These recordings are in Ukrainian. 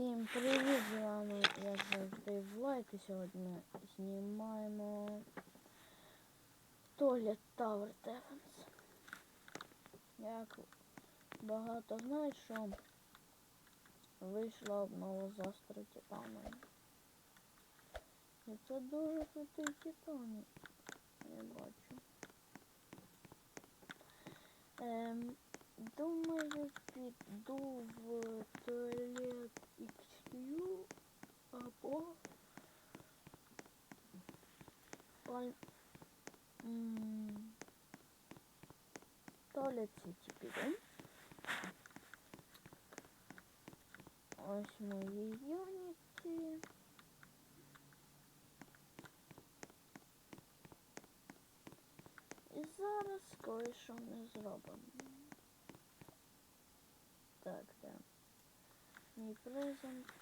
Всім привіт, з вами як завжди Влайк і сьогодні знімаємо Toilet Tower Defense. Як багато знають, що вийшла обнова з Астро Титаном. І це дуже крутий титан. Я бачу. Ем, думаю, піду в туалет XQ або паль... м, туалет Сіті піду. Ось мої юніті. І зараз кое-що ми зробимо. Так, да. Мій презент.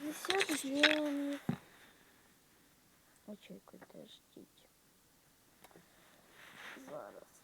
Десять гривень. Очікуйте, ждіть. Зараз.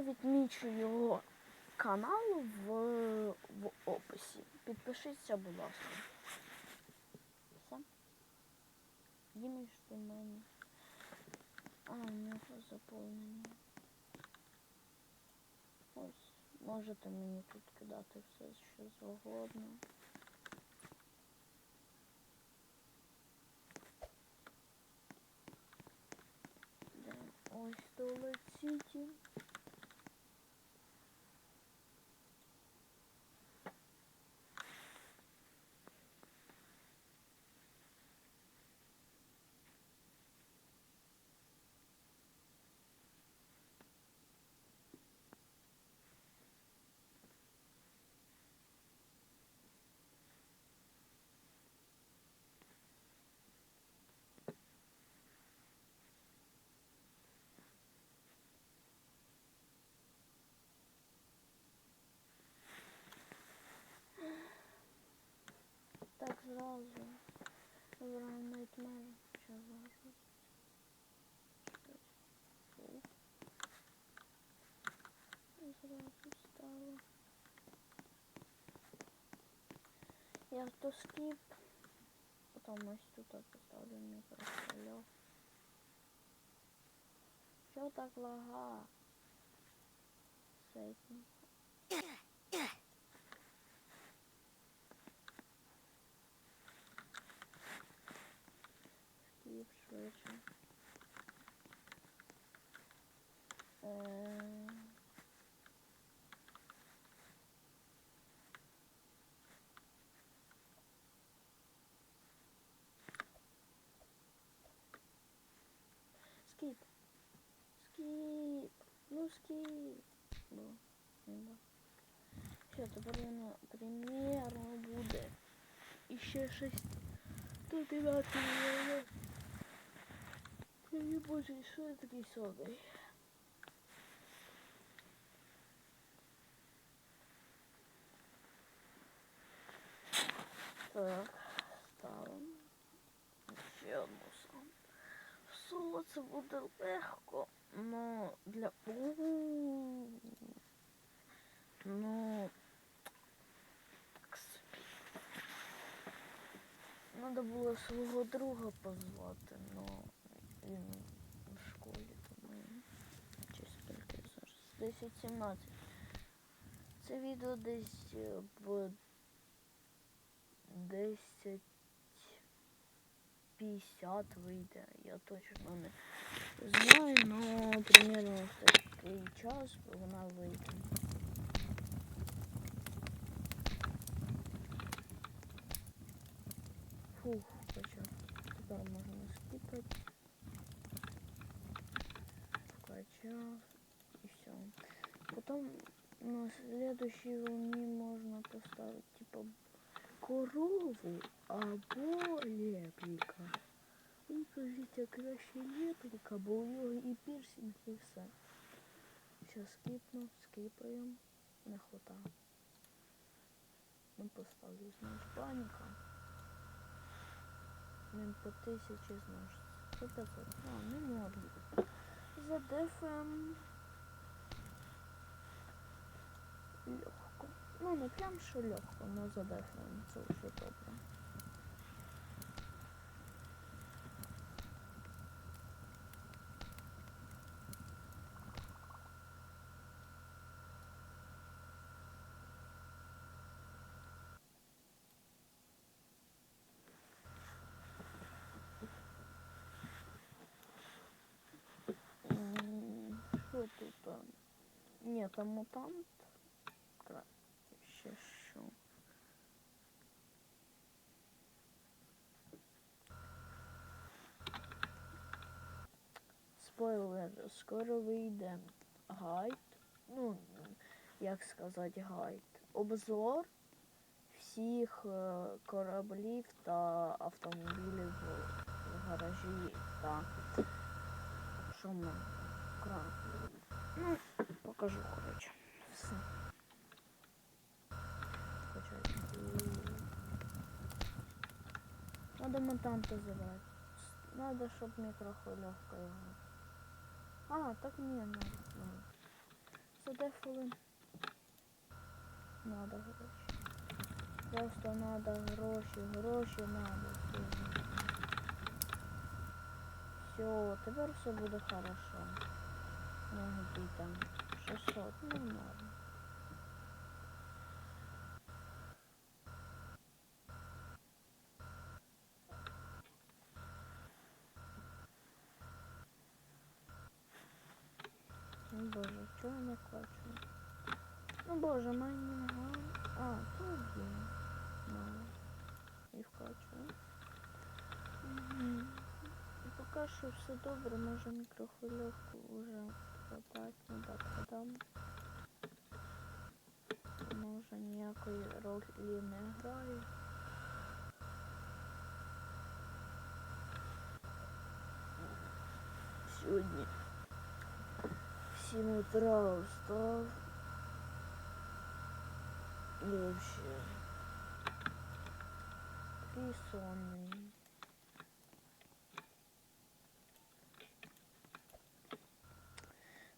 Я відмічу його канал в, в описі. Підпишіться, будь ласка. Все. Імідж до мене. А, у нього заповнення. Ось. Можете мені тут кидати все, що завгодно. Да, Ось туалет Сіті. Так зразу. Вибираємо Nightmare. Що стало. Я то скіп. Потім ось тут поставлю мікрохвильов. Що так лага? Сейтинг. Скіп. Скіп. Ну скіп. Бо, не бо. Все, тепер воно примірно буде. І ще щось тут і на Я не боже, що я такий собий? Так, Соло це буде легко, но для. У-у-у. Ну. Так собі. Надо було свого друга позвати, но він в школі, тому чи скільки зараз. 10-17. Це відео десь е, в 10 50 вийде. Я точно не знаю, но примерно в такий час вона вийде. Фух, почав. Тепер можна скипати. Вкачав и все. Потом на следующей волне можно поставить типа корову або леприка. І кажіть, краще леприка, бо у нього і пірсинг, і все. Зараз скипну, скипаємо, не хватає. Ну поставлю знаєш паніка. Він по тисячі зноситься. Це таке. А, не можна. За дефем. Ну не прям що легко, але за дефем це вже добре. Що тут? а? Ні, там мутант. Скоро вийде гайд. Ну, як сказати гайд. Обзор всіх е, кораблів та автомобілів в гаражі та кран. Ну, покажу, коротше. Все. Надо мутанта забрать. Надо, щоб мікрохвильовка його. А, так не надо. ну. Задефали. Надо гроші. Просто надо гроші, гроші надо. Все, тепер все буде хорошо. Ну, там 600, ну норм. Боже, чого не хочу? Ну боже, мені. А, тут є. Мало. І вкачую. Угу. Поки що все добре, може мікрохвильовку вже продати, ну так продам. Вона вже ніякої ролі не грає. Сьогодні 7 утра встав. І вообще такий сонний.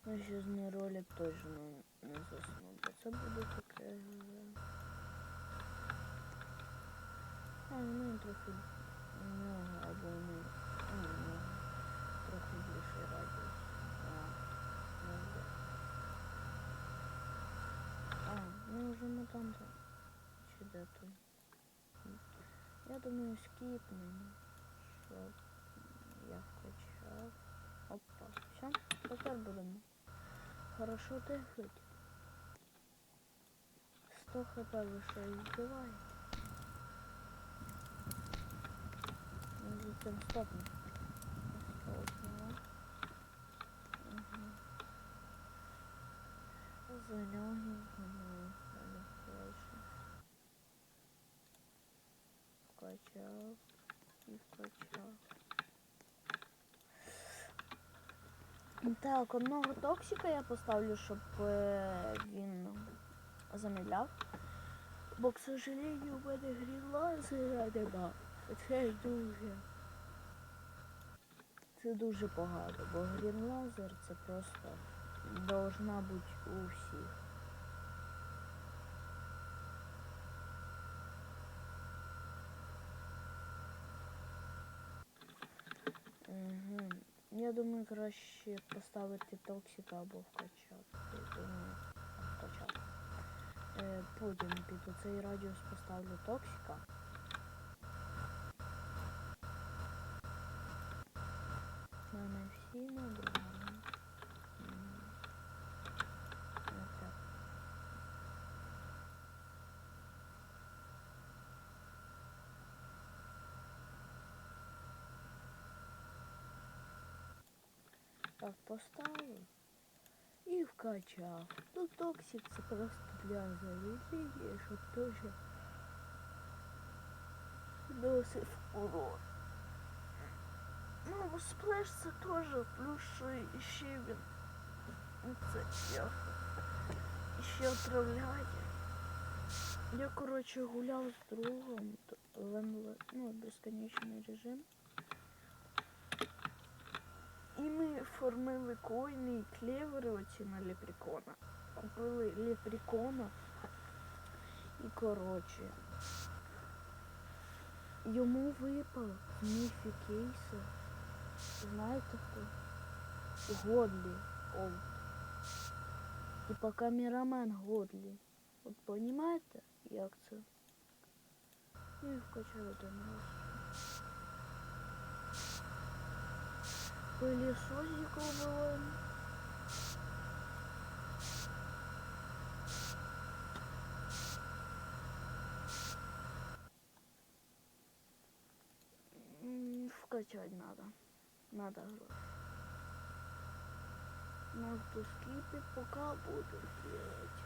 Ну, ще з ролик точно не засну, бо це буде таке. е, А, ну трохи у нього або не. А, ну, трохи більший радіус. А, ну, де. А, ну вже. Чи де той? Я думаю, скіпнемо, щоб я вкачав. Опа, все, тепер будемо. Хорошо дихать. 100 хп ви що збиваєте? Звідти стопне. Стопне. Угу. Зеленый, ага, далі дальше. Вкачав і вкачав. Так, одного токсика я поставлю, щоб е, він замідляв. Бо, к сожалению, у мене грінлазера нема. Це дуже. Це дуже погано, бо грінлазер це просто должна бути у всіх. Угу. Я думаю, краще поставити токсіка або вкачати. Думаю, вкачати. Е, Потім під цей радіус поставлю токсіка. На всі надо. Так, поставив і вкачав. Ну, токсик просто для заведення, щоб теж носив урон. Ну, сплеш це теж плюс ще він. Це я ще отравляє. Я, коротше, гуляв з другом в ну, безконечний режим. І ми формили койни і клевери оці на лепрекона. Купили лепрекона. І коротше. Йому випав з міфі кейса. Знаєте хто? Годлі. Олд. Типа камерамен Годлі. От понімаєте, як це? Ну І вкачаю один раз. пылесосика убываем. Вкачать надо. Надо. же. Но в пока буду делать.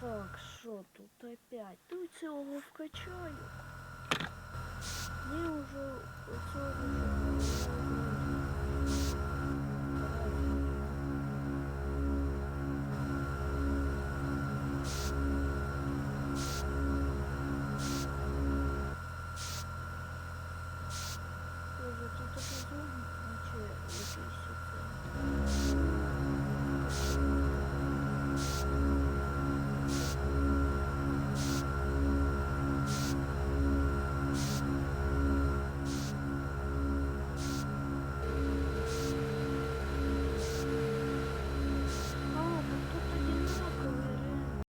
Так, что тут опять? Тут цього вкачаю. Мені вже цього.